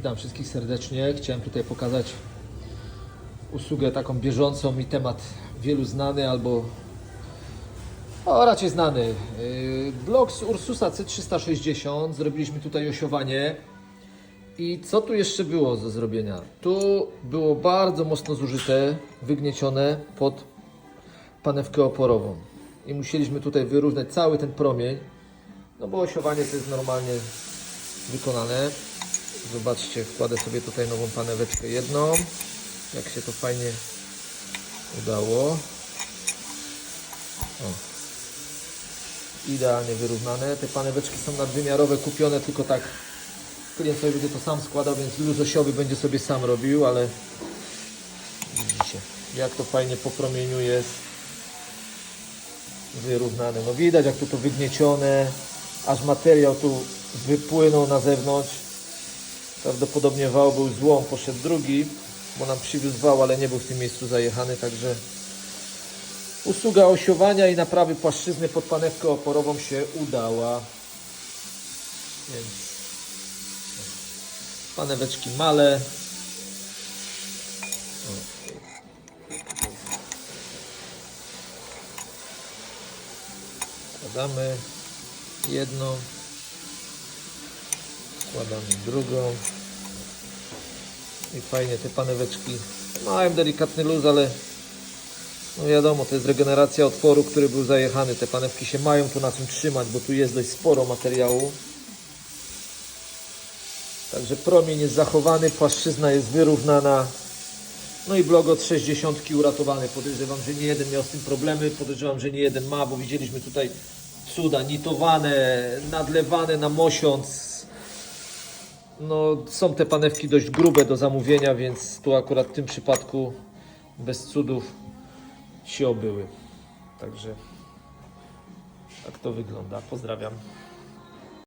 Witam wszystkich serdecznie. Chciałem tutaj pokazać usługę taką bieżącą i temat wielu znany albo o, raczej znany. Yy, Blok z Ursusa C360. Zrobiliśmy tutaj osiowanie. I co tu jeszcze było do zrobienia? Tu było bardzo mocno zużyte, wygniecione pod panewkę oporową. I musieliśmy tutaj wyrównać cały ten promień. No bo osiowanie to jest normalnie wykonane. Zobaczcie, wkładę sobie tutaj nową paneweczkę jedną. Jak się to fajnie udało. O. Idealnie wyrównane. Te paneweczki są nadwymiarowe, kupione tylko tak. Klient sobie będzie to sam składał, więc luz osiowy będzie sobie sam robił, ale widzicie, jak to fajnie po promieniu jest wyrównane. No widać, jak tu to wygniecione, aż materiał tu wypłynął na zewnątrz. Prawdopodobnie wał był złom, poszedł drugi, bo nam przywiózł wał, ale nie był w tym miejscu zajechany, także usługa osiowania i naprawy płaszczyzny pod panewkę oporową się udała. Więc paneweczki male. Wkładamy jedną, wkładamy drugą i fajnie te paneweczki mają delikatny luz, ale no wiadomo, to jest regeneracja otworu, który był zajechany. Te panewki się mają tu na czym trzymać, bo tu jest dość sporo materiału. Także promień jest zachowany, płaszczyzna jest wyrównana. No i blok od 60 uratowany. Podejrzewam, że nie jeden miał z tym problemy. Podejrzewam, że nie jeden ma, bo widzieliśmy tutaj cuda nitowane, nadlewane na mosiąc. No, są te panewki dość grube do zamówienia, więc tu akurat w tym przypadku bez cudów się obyły. Także tak to wygląda. Pozdrawiam.